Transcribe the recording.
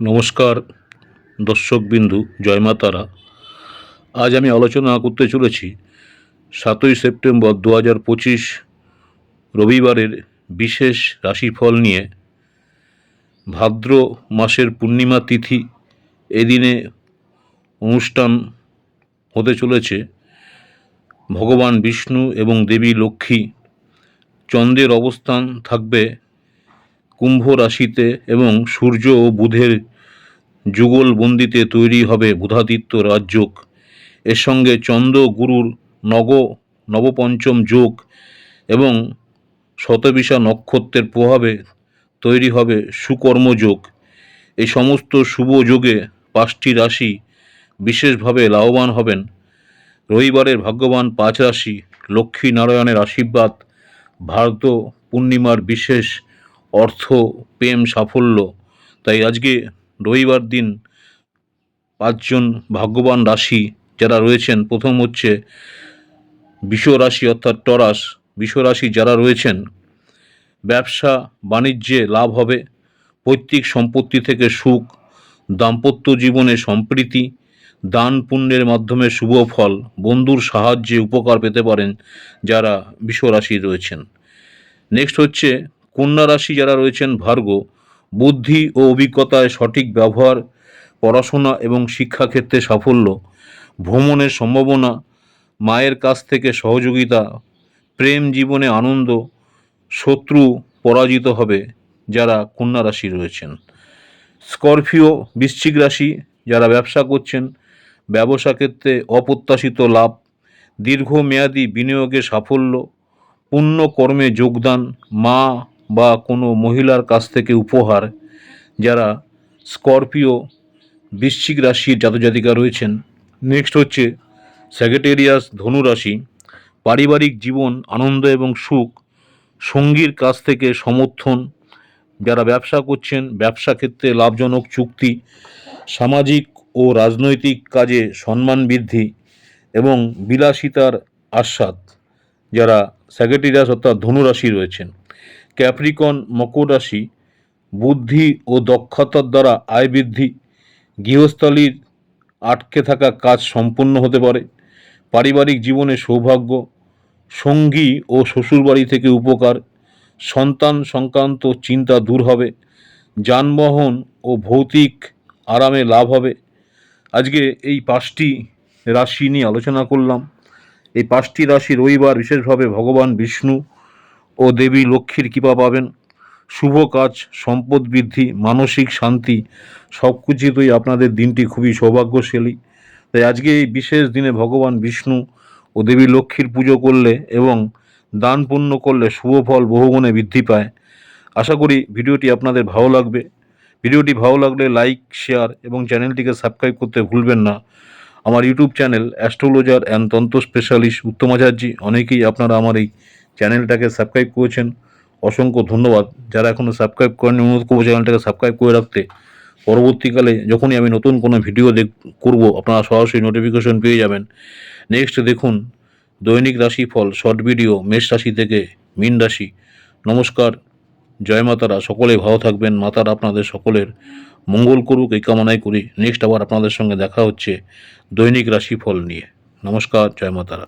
নমস্কার দর্শকবিন্দু জয় মা তারা। আজ আমি আলোচনা করতে চলেছি সাতই সেপ্টেম্বর দু হাজার পঁচিশ রবিবারের বিশেষ রাশিফল নিয়ে। ভাদ্র মাসের পূর্ণিমা তিথি এদিনে অনুষ্ঠান হতে চলেছে। ভগবান বিষ্ণু এবং দেবী লক্ষ্মী চন্দ্রের অবস্থান থাকবে কুম্ভ রাশিতে এবং সূর্য ও বুধের যুগল বন্দিতে তৈরি হবে বুধাদিত্য রাজযোগ। এর সঙ্গে চন্দ্র গুরুর নগ, নবপঞ্চম যোগ এবং শতবিশা নক্ষত্রের প্রভাবে তৈরি হবে সুকর্মযোগ এই সমস্ত শুভ যোগে পাঁচটি রাশি বিশেষভাবে লাভবান হবেন। রবিবারের ভাগ্যবান পাঁচ রাশি লক্ষ্মী নারায়ণের আশীর্বাদ ভারত পূর্ণিমার বিশেষ অর্থ, প্রেম, সাফল্য। তাই আজকে রবিবার দিন পাঁচজন ভাগ্যবান রাশি যারা রয়েছেন, প্রথম হচ্ছে বিষ রাশি অর্থাৎ টরাস। বিষ রাশি যারা রয়েছেন, ব্যবসা, বাণিজ্যে লাভ হবে, পৈতৃক সম্পত্তি থেকে সুখ, দাম্পত্য জীবনে সম্প্রীতি, দান পুণ্যের মাধ্যমে শুভ ফল, বন্ধুর সাহায্যে উপকার পেতে পারেন যারা বিশ্বরাশি রয়েছেন। নেক্সট হচ্ছে কন্যা রাশি যারা রয়েছেন ভার্গ বুদ্ধি ও অভিজ্ঞতায় সঠিক ব্যবহার, পড়াশোনা এবং শিক্ষাক্ষেত্রে সাফল্য, ভ্রমণের সম্ভাবনা, মায়ের কাছ থেকে সহযোগিতা, প্রেম জীবনে আনন্দ, শত্রু পরাজিত হবে যারা কন্যা রাশি রয়েছেন। স্করপিও বৃশ্চিক রাশি যারা ব্যবসা করছেন, ব্যবসা ক্ষেত্রে অপ্রত্যাশিত লাভ, দীর্ঘমেয়াদী বিনিয়োগে সাফল্য পুণ্য কর্মে যোগদান, মা বা কোনো মহিলার কাছ থেকে উপহার, যারা স্করপিও, বৃশ্চিক রাশির জাতজাতিকা রয়েছেন। নেক্সট হচ্ছে স্যাগেটেরিয়াস ধনুরাশি পারিবারিক জীবন, আনন্দ এবং সুখ, সঙ্গীর কাছ থেকে সমর্থন, যারা ব্যবসা করছেন, ব্যবসা ক্ষেত্রে লাভজনক চুক্তি, সামাজিক ও রাজনৈতিক কাজে সম্মান বৃদ্ধি এবং বিলাসিতার আস্বাদ, যারা স্যাগেটিরাস অর্থাৎ ধনুরাশি রয়েছেন। ক্যাপ্রিকন মকর রাশি বুদ্ধি ও দক্ষতার দ্বারা আয় বৃদ্ধি, গৃহস্থলীর আটকে থাকা কাজ সম্পূর্ণ হতে পারে, পারিবারিক জীবনে সৌভাগ্য, সঙ্গী ও শ্বশুরবাড়ি থেকে উপকার, সন্তান সংক্রান্ত চিন্তা দূর হবে, যানবাহন ও ভৌতিক আরামে লাভ হবে। আজকে এই পাঁচটি রাশি নিয়ে আলোচনা করলাম। এই পাঁচটি রাশি রবিবার বিশেষভাবে ভগবান বিষ্ণু ও দেবী লক্ষ্মীর কৃপা পাবেন। শুভ কাজ, সম্পদ বৃদ্ধি, মানসিক শান্তি সব কিছুতেই আপনাদের দিনটি খুবই সৌভাগ্যশালী। তাই আজকে এই বিশেষ দিনে ভগবান বিষ্ণু ও দেবী লক্ষ্মীর পুজো করলে এবং দান পুণ্য করলে শুভ ফল বহুগুণে বৃদ্ধি পায়। আশা করি ভিডিওটি আপনাদের ভালো লাগবে। ভিডিওটি ভালো লাগলে লাইক, শেয়ার এবং চ্যানেলটিকে সাবস্ক্রাইব করতে ভুলবেন না। আমার YouTube channel astrologer and tantra specialist Uttam Acharya অনেকেই আপনারা আমার এই চ্যানেলটাকে সাবস্ক্রাইব করেছেন। অসংখ্য ধন্যবাদ। যারা এখনও সাবস্ক্রাইব করেনি অনুরোধ করব চ্যানেলটাকে সাবস্ক্রাইব করে রাখতে। পরবর্তীকালে যখনই আমি নতুন কোনো ভিডিও দেখ করব, আপনারা সরাসরি নোটিফিকেশন পেয়ে যাবেন। নেক্সট দেখুন, দৈনিক রাশিফল শর্ট ভিডিও মেষ রাশি থেকে মীন রাশি। নমস্কার, জয় মাতারা, সকলে ভালো থাকবেন। মাতারা আপনাদের সকলের মঙ্গল করুক, এই কামনাই করি। নেক্সট আবার আপনাদের সঙ্গে দেখা হচ্ছে দৈনিক রাশিফল নিয়ে। নমস্কার, জয় মাতারা।